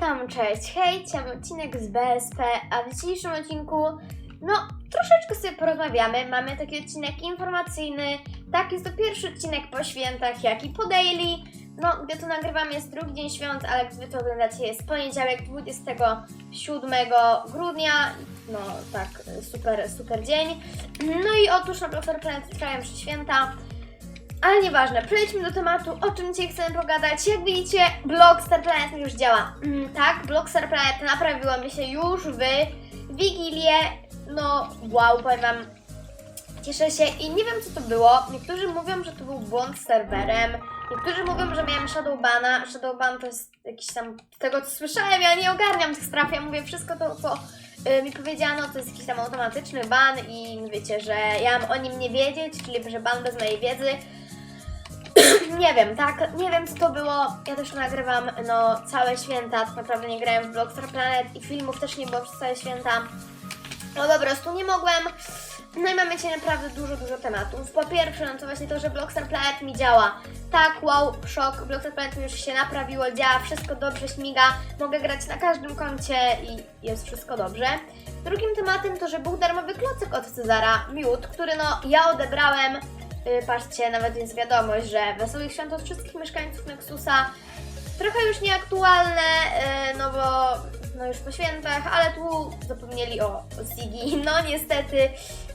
Witam, cześć, hej, mam odcinek z BSP, a w dzisiejszym odcinku, no, troszeczkę sobie porozmawiamy. Mamy taki odcinek informacyjny, tak, jest to pierwszy odcinek po świętach, jak i po daily. No, gdy to nagrywam jest drugi dzień świąt, ale gdy to oglądacie jest poniedziałek 27 grudnia. No, tak, super, super dzień. No i otóż na Blockster Planet trwają się święta. Ale nieważne, przejdźmy do tematu, o czym dzisiaj chcemy pogadać. Jak widzicie, blog Star Planet już działa. Mm, tak, blog Star Planet naprawiło mi się już w Wigilię. No, wow, powiem wam, cieszę się i nie wiem co to było. Niektórzy mówią, że to był błąd z serwerem. Niektórzy mówią, że miałem Shadowbana. Shadowban to jest jakiś tam, z tego co słyszałem, ja nie ogarniam tych spraw, ja mówię wszystko to, co y, mi powiedziano, to jest jakiś tam automatyczny ban i wiecie, że ja mam o nim nie wiedzieć, czyli że ban bez mojej wiedzy. Nie wiem, tak, nie wiem co to było. Ja też nagrywam no całe święta, tak naprawdę nie grałem w Blockstar Planet i filmów też nie było przez całe święta. No po prostu nie mogłem. No i mamy dzisiaj naprawdę dużo, dużo tematów. Po pierwsze, no to właśnie to, że Blockstar Planet mi działa. Tak, wow, szok, Blockstar Planet mi już się naprawiło, działa, wszystko dobrze śmiga, mogę grać na każdym koncie i jest wszystko dobrze. Drugim tematem to, że był darmowy klocek od Cezara, miód, który no ja odebrałem Patrzcie, nawet jest wiadomość, że wesołych świąt od wszystkich mieszkańców Nexusa. Trochę już nieaktualne, y, no bo no już po świętach, ale tu zapomnieli o Ziggy. No niestety,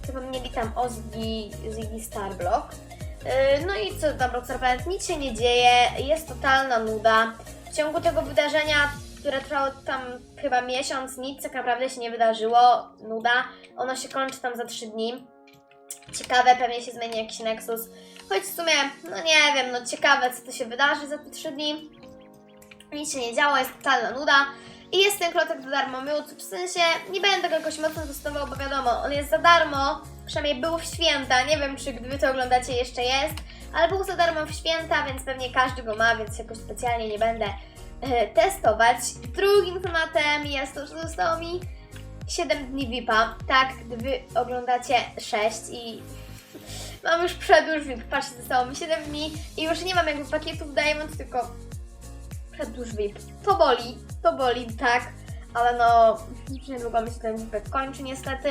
zapomnieli tam o Ziggy, Ziggy Starblock. Y, No i co tam, Planet? Nic się nie dzieje, jest totalna nuda. W ciągu tego wydarzenia, które trwało tam chyba miesiąc, nic tak naprawdę się nie wydarzyło, nuda. Ono się kończy tam za 3 dni. Ciekawe, pewnie się zmieni jakiś Nexus. Choć w sumie, no nie wiem, no ciekawe co to się wydarzy za te 3 dni. Nic się nie działo, jest totalna nuda. I jest ten klotek za darmo miód, w sensie nie będę go jakoś mocno testował, bo wiadomo, on jest za darmo, przynajmniej był w święta, nie wiem czy gdy wy to oglądacie jeszcze jest, ale był za darmo w święta, więc pewnie każdy go ma, więc jakoś specjalnie nie będę e, testować. Drugim tematem jest to, że zostało mi 7 dni VIP-a. Tak, gdy wy oglądacie 6 i mam już przedłuż VIP. Patrzcie, zostało mi 7 dni i już nie mam jakby pakietów Diamond, tylko przedłuż VIP. To boli, to boli, tak, ale no już niedługo mi się ten VIP kończy niestety.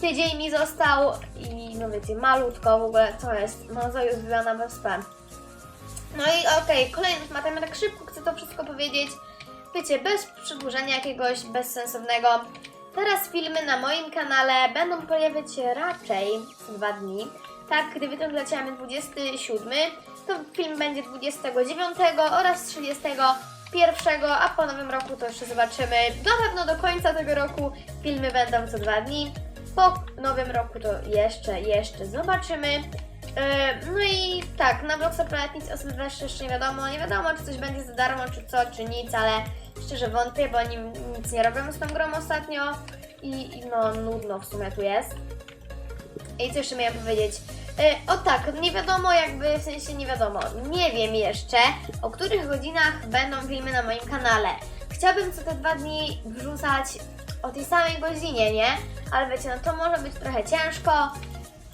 Tydzień mi został i no wiecie, malutko w ogóle to jest, no to jest wybrana wyspa. No i okej, kolejny temat, ja tak szybko chcę to wszystko powiedzieć. Wiecie, bez przedłużenia jakiegoś bezsensownego. Teraz filmy na moim kanale będą pojawiać się raczej co dwa dni. Tak, gdy wy to oglądacie mamy 27, to film będzie 29 oraz 31, a po nowym roku to jeszcze zobaczymy. Na pewno do końca tego roku filmy będą co dwa dni. Po nowym roku to jeszcze, jeszcze zobaczymy. Yy, No i tak, na Blockstar Planet nic o jeszcze nie wiadomo. Nie wiadomo, czy coś będzie za darmo, czy co, czy nic, ale szczerze wątpię, bo oni nic nie robią z tą grą ostatnio i, i no nudno w sumie tu jest. I co jeszcze miałam powiedzieć? Yy, o tak, nie wiadomo jakby, w sensie nie wiadomo, nie wiem jeszcze, o których godzinach będą filmy na moim kanale. Chciałabym co te dwa dni wrzucać o tej samej godzinie, nie? Ale wiecie, no to może być trochę ciężko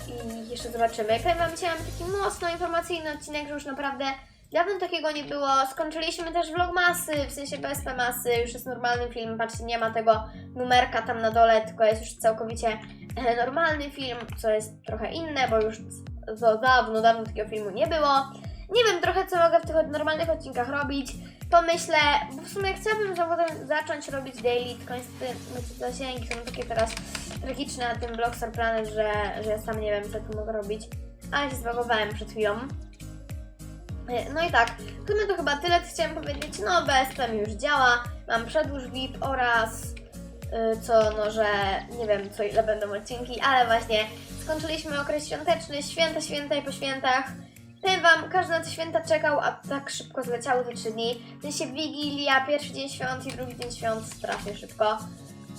i jeszcze zobaczymy. Powiem Wam, mam taki mocno informacyjny odcinek, że już naprawdę dawno takiego nie było. Skończyliśmy też vlogmasy, w sensie BSP masy, już jest normalny film, patrzcie, nie ma tego numerka tam na dole, tylko jest już całkowicie e, normalny film, co jest trochę inne, bo już za dawno, dawno takiego filmu nie było. Nie wiem trochę, co mogę w tych normalnych odcinkach robić. Pomyślę, bo w sumie chciałabym zawodę- zacząć robić daily, tylko niestety no, te zasięgi są takie teraz tragiczne na tym Blockstar Planet, że, że ja sam nie wiem, co tu mogę robić. Ale się zbagowałem przed chwilą. E, No i tak, w sumie to chyba tyle, co chciałam powiedzieć. No, mi już działa, mam przedłuż VIP oraz y, co, no, że nie wiem, co ile będą odcinki, ale właśnie skończyliśmy okres świąteczny, święta, święta i po świętach. Powiem Wam, każdy na te święta czekał, a tak szybko zleciały te trzy dni. W sensie Wigilia, pierwszy dzień świąt i drugi dzień świąt strasznie szybko.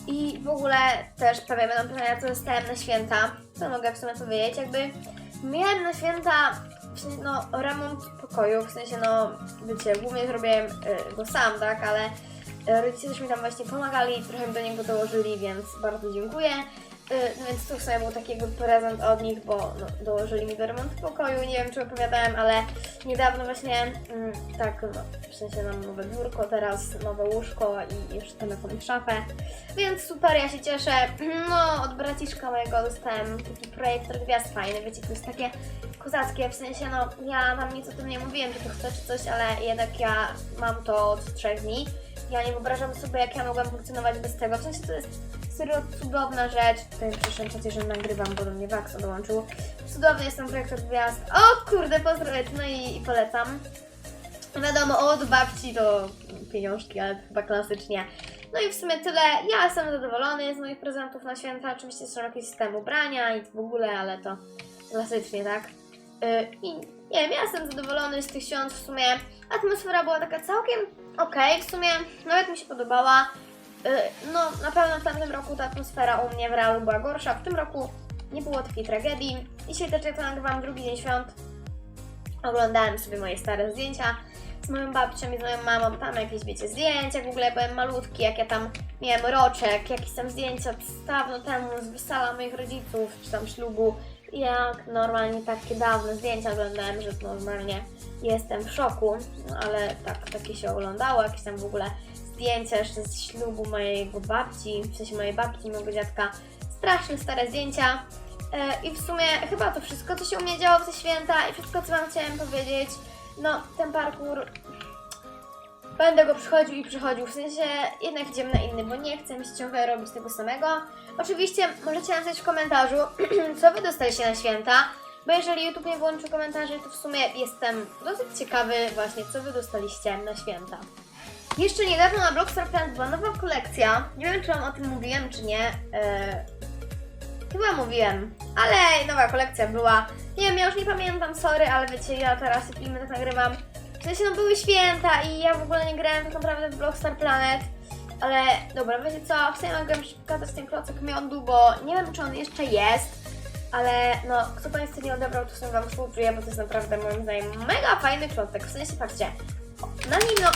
I w ogóle też prawie będą pytania, co dostałem na święta. Co mogę w sumie powiedzieć? Jakby miałem na święta no, remont pokoju, w sensie no, wiecie, głównie zrobiłem y, go sam, tak, ale rodzice też mi tam właśnie pomagali, trochę do niego dołożyli, więc bardzo dziękuję. Y, więc to w sumie był taki jakby prezent od nich, bo no, dołożyli mi do remontu pokoju, nie wiem czy opowiadałem, ale niedawno właśnie mm, tak, no, w sensie mam nowe biurko teraz, nowe łóżko i jeszcze tam jakąś szafę, więc super, ja się cieszę. No, od braciszka mojego dostałem taki projektor gwiazd fajny, wiecie, to jest takie kozackie, w sensie no, ja tam nic o tym nie mówiłem, że to chcę czy coś, ale jednak ja mam to od trzech dni. Ja nie wyobrażam sobie, jak ja mogłam funkcjonować bez tego, w sensie to jest serio cudowna rzecz. Tutaj przyszłam przecież, że nagrywam, bo do mnie Wax dołączył. Cudowny jest ten projektor gwiazd. O kurde, pozdrowię, no i, i polecam. Wiadomo, od babci to pieniążki, ale chyba klasycznie. No i w sumie tyle. Ja jestem zadowolony z moich prezentów na święta. Oczywiście są jakieś system ubrania i w ogóle, ale to klasycznie, tak? Yy, I nie wiem, ja jestem zadowolony z tych świąt w sumie. Atmosfera była taka całkiem okej, w sumie nawet mi się podobała. Yy, No, na pewno w tamtym roku ta atmosfera u mnie w realu była gorsza. W tym roku nie było takiej tragedii. Dzisiaj też jak to nagrywam drugi dzień świąt, oglądałem sobie moje stare zdjęcia z moją babcią i z moją mamą, tam jakieś, wiecie, zdjęcia, w ogóle byłem malutki, jak ja tam miałem roczek, jakieś tam zdjęcia od dawno temu z wesela moich rodziców, czy tam ślubu, jak normalnie takie dawne zdjęcia oglądałem, że normalnie jestem w szoku, no ale tak, takie się oglądało, jakieś tam w ogóle zdjęcia jeszcze z ślubu mojego babci, w sensie mojej babci, mojego dziadka, strasznie stare zdjęcia, E, I w sumie chyba to wszystko, co się u mnie działo w te święta i wszystko, co Wam chciałem powiedzieć. No, ten parkour będę go przychodził i przychodził, w sensie jednak idziemy na inny, bo nie chcę mi się ciągle robić tego samego. Oczywiście możecie napisać w komentarzu, co Wy dostaliście na święta, bo jeżeli YouTube nie włączy komentarzy, to w sumie jestem dosyć ciekawy właśnie, co Wy dostaliście na święta. Jeszcze niedawno na Blockstar Planet była nowa kolekcja. Nie wiem, czy Wam o tym mówiłem, czy nie. E, Chyba mówiłem, ale nowa kolekcja była. Nie wiem, ja już nie pamiętam, sorry, ale wiecie, ja teraz te filmy tak nagrywam. W sensie, no były święta i ja w ogóle nie grałem tak naprawdę w Blockstar Planet. Ale dobra, wiecie co, w sumie Wam pokazać ten klocek miodu, bo nie wiem, czy on jeszcze jest. Ale no, kto Państwa nie odebrał, to sobie Wam współczuję, bo to jest naprawdę moim zdaniem mega fajny klocek. W sensie, patrzcie, na nim no,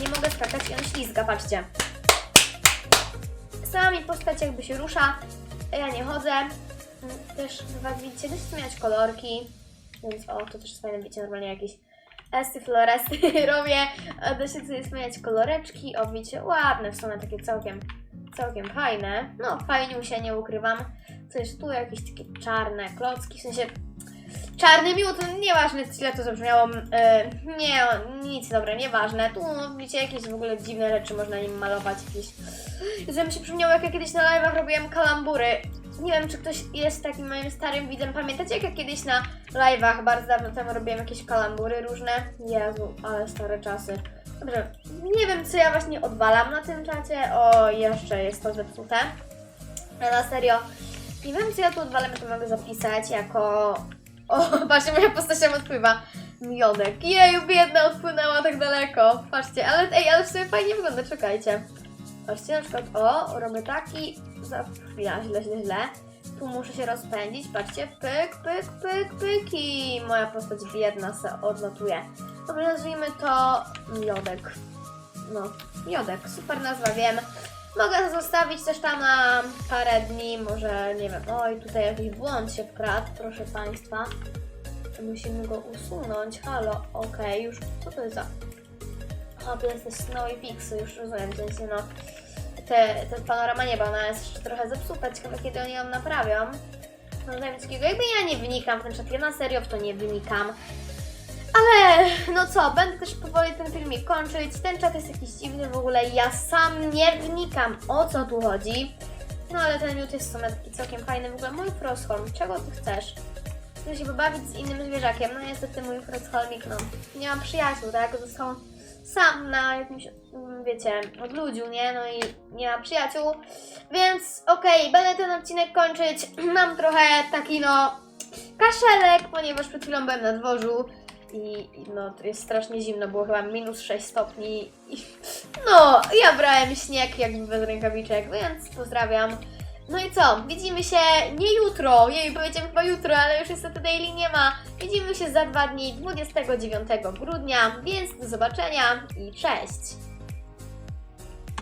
nie mogę skakać i on ślizga, patrzcie. Sama mi postać jakby się rusza, ja nie chodzę. Mm, Też chyba widzicie, dość zmieniać kolorki. Więc o, to też jest fajne, wiecie, normalnie jakieś esty, floresty robię. Da się sobie zmieniać koloreczki. O, widzicie, ładne w sumie, takie całkiem, całkiem fajne. No, fajnie się nie ukrywam. Co jeszcze tu jakieś takie czarne klocki, w sensie czarny miód, nieważne źle to zabrzmiało. Yy, nie, nic, dobra, nieważne. Tu no, widzicie, jakieś w ogóle dziwne rzeczy można nim malować, jakieś mi się przypomniało, jak ja kiedyś na live'ach robiłam kalambury. Nie wiem, czy ktoś jest takim moim starym widzem. Pamiętacie, jak ja kiedyś na live'ach bardzo dawno temu robiłam jakieś kalambury różne? Jezu, ale stare czasy. Dobrze, nie wiem, co ja właśnie odwalam na tym czacie. O, jeszcze jest to zepsute. Ale na serio, nie wiem, co ja tu odwalam, to mogę zapisać jako... O, patrzcie, moja postać tam odpływa. Miodek. Jeju, biedna, odpłynęła tak daleko. Patrzcie, ale ej, ale w fajnie wygląda, czekajcie. Patrzcie, na przykład, o, robię taki, za chwila, źle, źle, źle. Tu muszę się rozpędzić, patrzcie, pyk, pyk, pyk, pyk i moja postać biedna se odnotuje. Dobra, nazwijmy to Miodek. No, Miodek, super nazwa, wiem. Mogę to zostawić też tam na parę dni, może, nie wiem, oj, tutaj jakiś błąd się wkradł, proszę Państwa. Musimy go usunąć, halo, okej, już, co to jest za... A, to jest Snowy Pixy, już rozumiem, w sensie no... Te, te panorama nieba, ona jest jeszcze trochę zepsuta, ciekawe kiedy oni ją naprawią. No takiego, jakby ja nie wnikam w ten czat, ja na serio w to nie wnikam. Ale no co, będę też powoli ten filmik kończyć. Ten czat jest jakiś dziwny w ogóle, ja sam nie wnikam o co tu chodzi. No ale ten miód jest w sumie taki całkiem fajny. W ogóle mój Frostholm, czego ty chcesz? Chcę się pobawić z innym zwierzakiem. No niestety mój Frostholmik, no nie mam przyjaciół, tak? Został sam na jakimś, mm, wiecie, odludziu, nie? No i nie mam przyjaciół. Więc okej, będę ten odcinek kończyć. Mam trochę taki no kaszelek, ponieważ przed chwilą byłem na dworzu i, no jest strasznie zimno, było chyba minus 6 stopni i no, ja brałem śnieg jakby bez rękawiczek, więc pozdrawiam. No i co? Widzimy się nie jutro, jej powiedziałem chyba jutro, ale już niestety daily nie ma. Widzimy się za dwa dni, 29 grudnia, więc do zobaczenia i cześć!